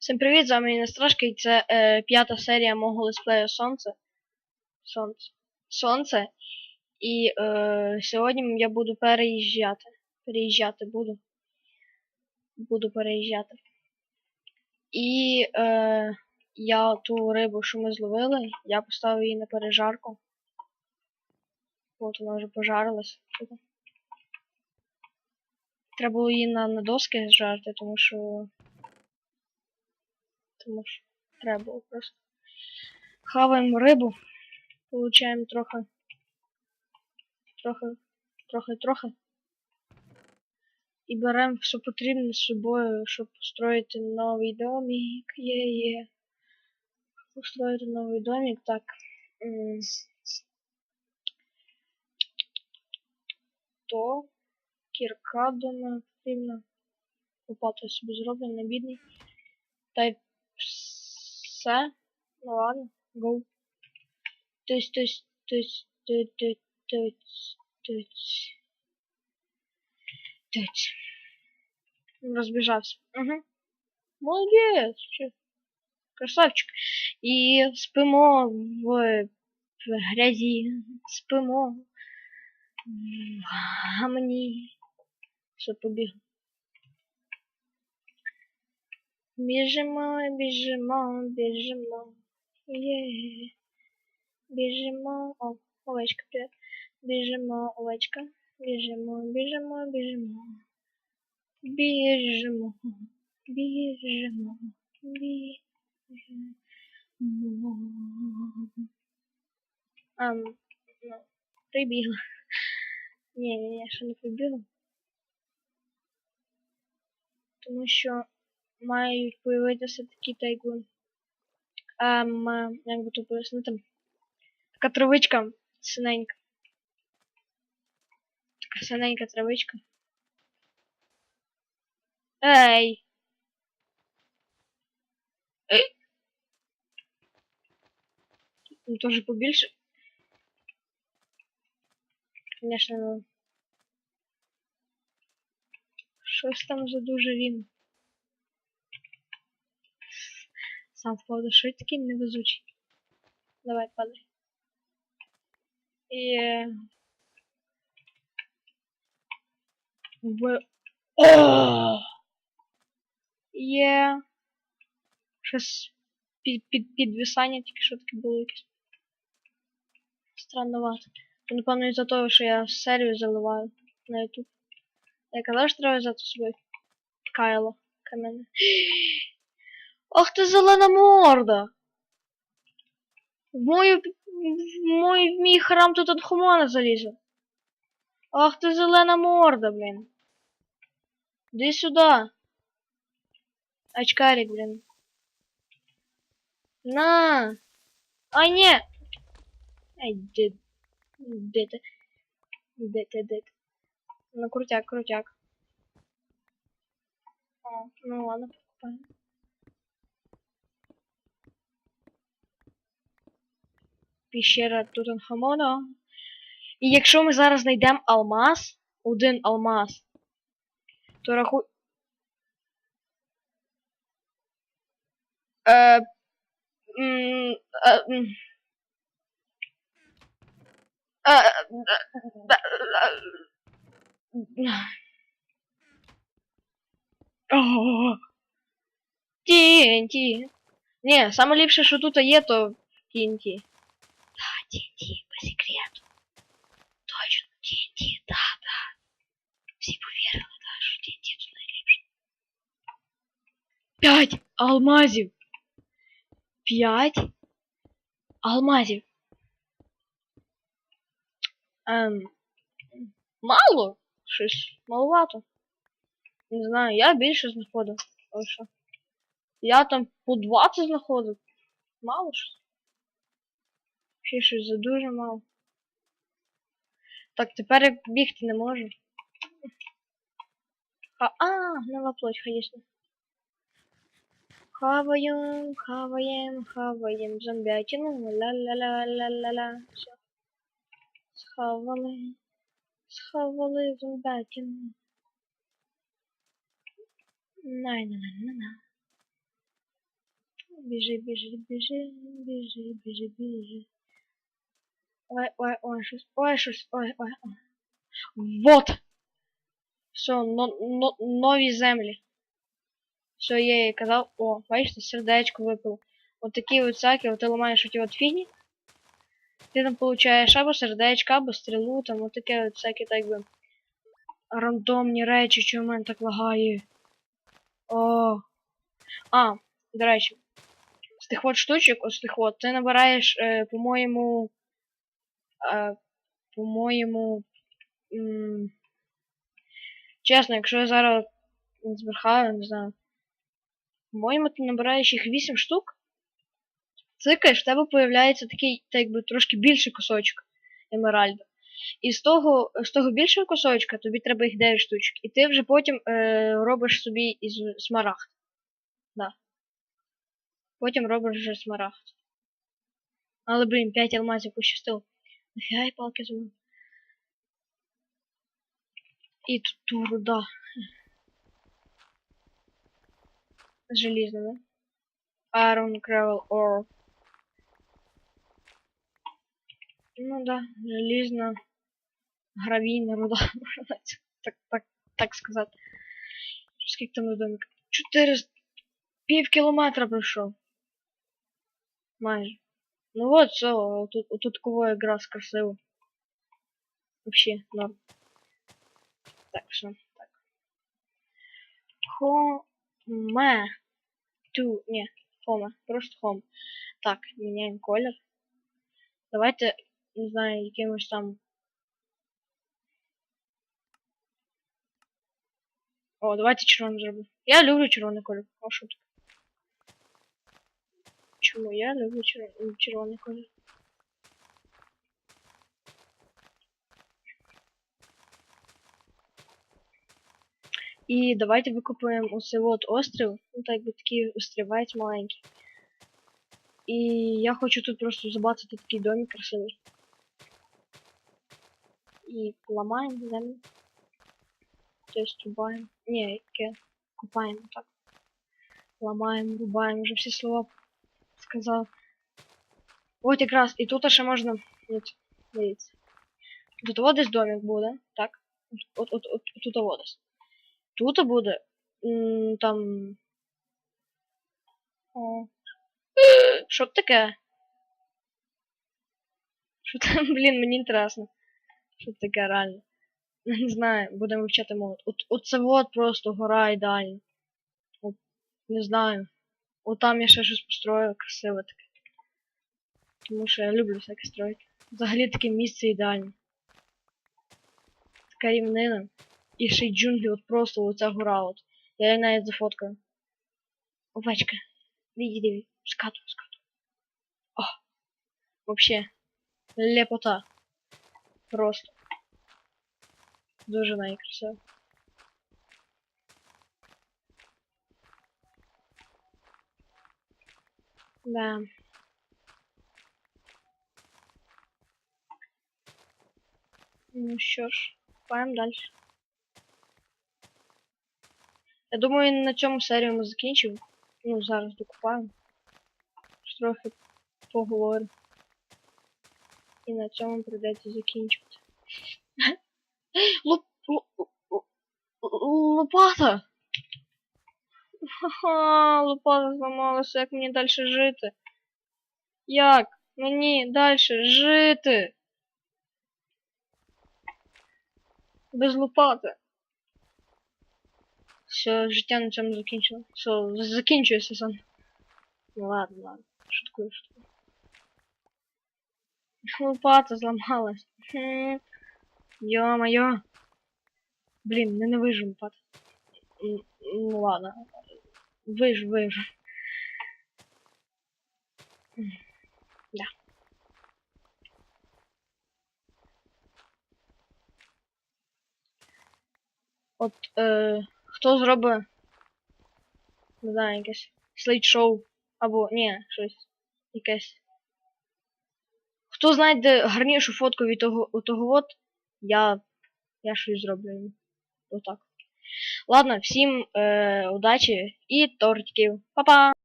Всім привіт, з вами Інестрашка, і це е, п'ята серія мого летсплею Сонце. Сонце. Сонце. І е, сьогодні я буду переїжджати. Переїжджати буду. Буду переїжджати. І е, я ту рибу, що ми зловили, я поставив її на пережарку. От вона вже пожарилась. Треба було її на, на доски зжарити, тому що тому що треба було просто. Хаваємо рибу, получаємо трохи. Трохи, трохи, трохи. І беремо все потрібне з собою, щоб построїти новий домик. Є-є. Построїти новий домик, так. То кірка, думаю, потрібно. Лопату я собі зроблю, не бідний. Та й все. Ну ладно, go. Тось, тось, тось, тось, тось, тось, тось. Тось. Розбіжався. Угу. Молодець. Чи- Красавчик. І спимо в, грязі. Спимо в гамні. Все, побіг. Біжимо, біжимо, біжимо. Є. Біжимо. О, овечка, привіт. Біжимо, овечка. Біжимо, біжимо, біжимо. Біжимо. Біжимо. Біжимо. Ам, ну, прибігла. Ні, ні, ні, ще не прибігла. Тому що мають появитися такі тайгун. Ем, е, як би то пояснити? Така травичка синенька. Така синенька травичка. Ей! Ей! Ну, тоже побільше. Конечно, ну. Щось там за дуже рівно. Сам впав що такий невезучий. Давай, падай. І... В... О! Є... Щось під, під, підвисання, тільки що таке було якесь. Странновато. То, напевно, із-за того, що я серію заливаю на YouTube. Я казав, що треба взяти собою Кайло кам'яне. Ах ти зелена морда! В мою в мой в мій храм тут Анхумана залізе. Ах ти зелена морда, блін. Іди сюди. Очкарик, блін. На. А ні. Ай, де, де ти? Де ти, де ти? Ну, крутяк, крутяк. О, ну ладно, покупаємо. Піщера Тутанхамона. І якщо ми зараз знайдемо алмаз, один алмаз, то рахуй. Е, м, е, м. Е, е, е, е, TNT. Ні, саме що тут є, то TNT. Да, TNT, по секрету. Точно, TNT, да, да. Всі повірили, да, що TNT тут найліпше. П'ять алмазів. П'ять алмазів. Ем, мало? Щось маловато. Не знаю, я більше знаходив. Ось що. Я там по 20 знаходив. Мало щось. Ще щось за дуже мало. Так, тепер я бігти не можу. А, а нова плоть, конечно. Хаваем, хаваем, хаваем зомбятину. Ла-ла-ла-ла-ла-ла. Все. Схавали. Схавали зомбятину. На-на-на-на-на. Біжи, біжи, біжи, біжи, біжи, біжи. Ой, ой, ой, щось, ой, щось, ой, ой, ой. Вот! Все, но, но, нові землі. Все, я їй казав, о, бачите, сердечко випало. От такі от всякі, от ти ламаєш оті от фігні. Ти там получаєш або сердечко, або стрілу, там от таке от всякі так би. Рандомні речі, в мене так лагає. О. А, до речі. З тих от штучок, ось тих от, ти набираєш, е, по-моєму. По-моєму. Чесно, якщо я зараз не збрехаю, не знаю. По-моєму, ти набираєш їх 8 штук. Цикаєш, в тебе появляється такий, так якби трошки більший кусочок емеральду. І з того, з того більшого кусочка тобі треба їх 9 штучок. І ти вже потім е, робиш собі із смарагд. Да. Потім робиш вже смарагд. Але, блін, 5 алмазів пощастило. Нафіга я палки зумив. І тут ту руда. Желізна, да? Iron, gravel, ore. Ну да, желізна, гравійна руда, можна так, так, так сказати. Скільки там до домика? 400... Пів кілометра пройшов. Майже. Ну от, все, тут, тут кого якраз красиво. Вообще, норм. Так, все, так. Хоме. Ту, не, хоме, просто хом. Так, міняємо колір. Давайте, не знаю, якимось там. О, давайте червоним зроблю. Я люблю червоний колір. О, що таке? Чому я люблю чер... червоний колір? І давайте викопаємо оце от острів. Ну так би такий острівець маленький. І я хочу тут просто забацати такий домик красивий. І ламаємо землю. Тобто рубаємо. Ні, яке копаємо так. Ламаємо, рубаємо, вже всі слова сказав. От якраз, і тут ще можна. От, дивіться. Тут от десь домик буде, так? От, от, от, тут от десь. Тут буде. м, Там. О. Що таке? Що там, блін, мені інтересно. Що таке реально? Не знаю, будемо вивчати мову. От, от це от просто гора ідеальна. От, не знаю. От там я ще щось построю красиве таке. Тому що я люблю всяке строїти. Взагалі таке місце ідеальне. Така рівнина. І ще й джунглі, от просто оця гора от. Я її навіть зафоткаю. Овечка. Віді, диві. Скату, скату. О! Вообще. Лепота. Просто. Дуже найкрасиво. Да. Ну що ж, копаємо далі. Я думаю, на цьому серію ми закінчимо. Ну, зараз докупаємо. Ж Трохи поговоримо. І на цьому прийдеться закінчувати. Лоп... ло- ло- ло- Лопата! Ха-ха, лопата зламалася, як мені далі жити? Як мені далі жити? Без лопати. Все, життя на цьому закінчило. Все, закінчує сезон. Ну ладно, ладно. Шуткую, шуткую. Лопата зламалась. Хм. Ё-моё. Блін, не вижу лопата. Ну ладно. Вижу. М, Да. От е, хто зробить, не знаю, якесь слайд-шоу, або ні, щось якесь. Хто знайде гарнішу фотку від того, того от, я, я щось зроблю. Отак. Ладно, всім е, удачі і тортиків. Па-па!